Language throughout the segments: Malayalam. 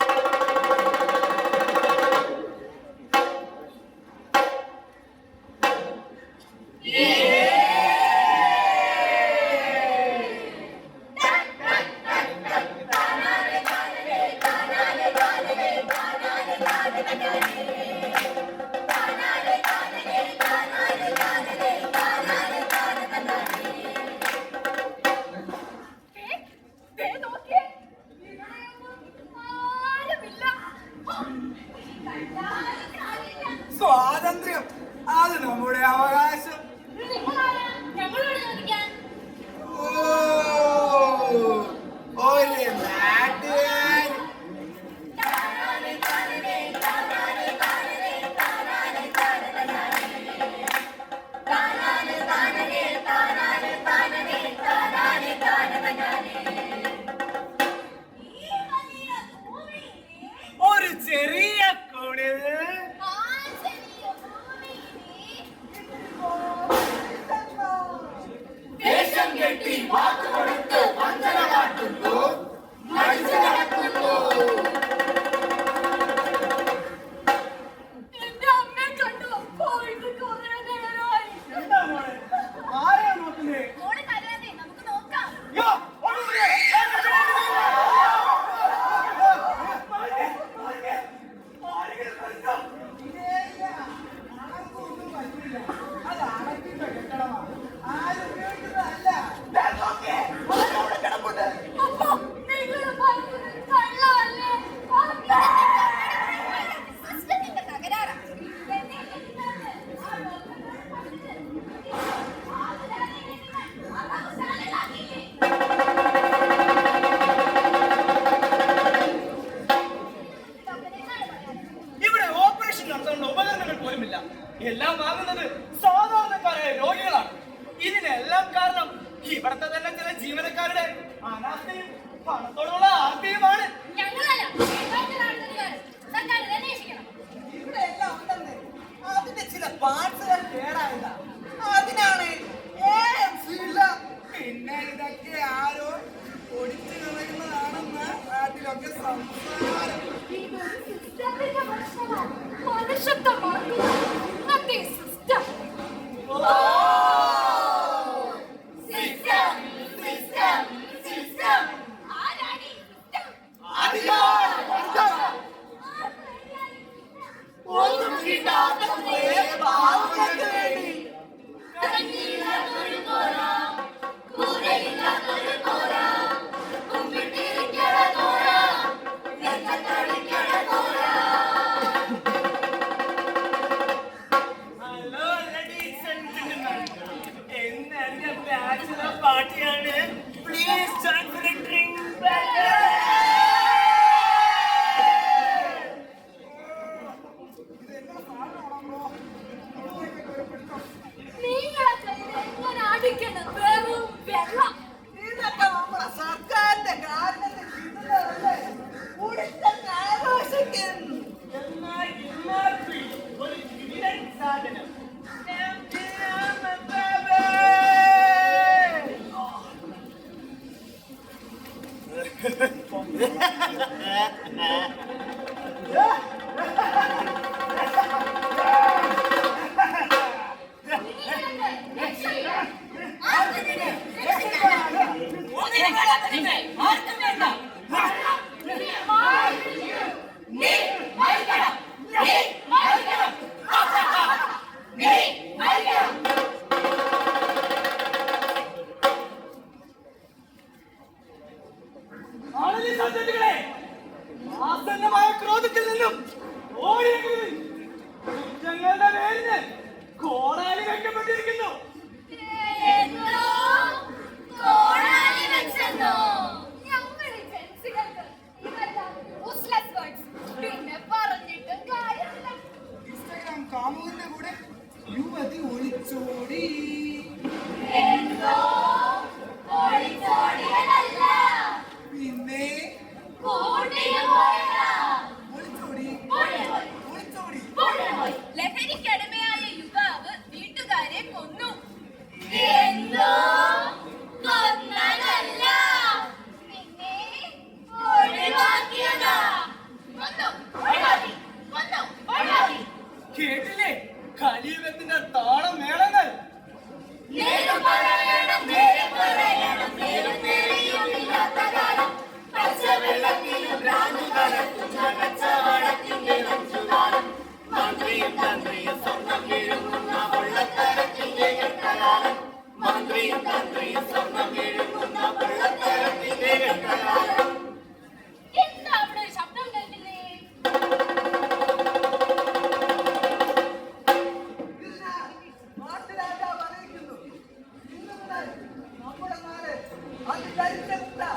you. സ്വാതന്ത്ര്യം. അത് നമ്മുടെ അവകാശം എല്ലാം വാങ്ങുന്നത് സാധാരണക്കാരായ രോഗികളാണ്. ഇതിനെല്ലാം കാരണം ഇവിടുത്തെ തന്നെ ചില ജീവനക്കാരുടെ അനാസ്ഥയും പണത്തോടുള്ള ആർത്തിയുമാണ്. ഇവിടെ എല്ലാം ഉണ്ടെന്ന്. അതിന്റെ ചില പാർട്സുകൾ കേടായതാ. അതിനാണ് പിന്നെ ഇതൊക്കെ ആരോ ഒടിച്ചു കളയുന്നതാണെന്ന് നാട്ടിലൊക്കെ സംസാരം. Please, stuff. అందరి చెప్తా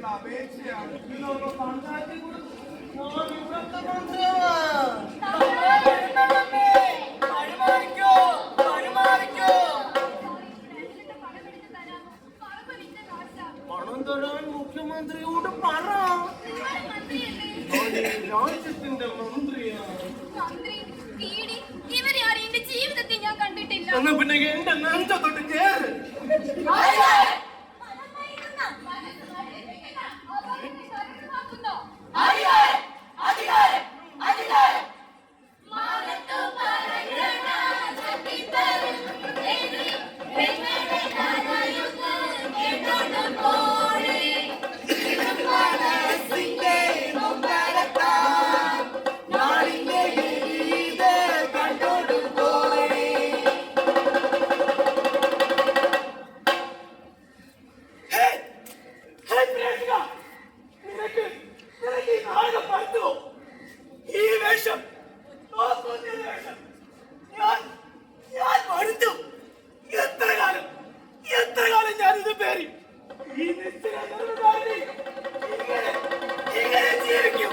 വേണ്ടിയുള്ള അപേക്ഷയാണ്. പണം തരാൻ മുഖ്യമന്ത്രിയോട് പറ. രാജ്യത്തിന്റെ മന്ത്രിയാണ്. ജീവിതത്തിൽ ഞാൻ കണ്ടിട്ടില്ല. എന്നാ പിന്നെ എന്റെ നെഞ്ച തൊട്ട് കേറ് പേര്. ഈ നിശ്ചിത ഇങ്ങനെ ജീവിക്കും.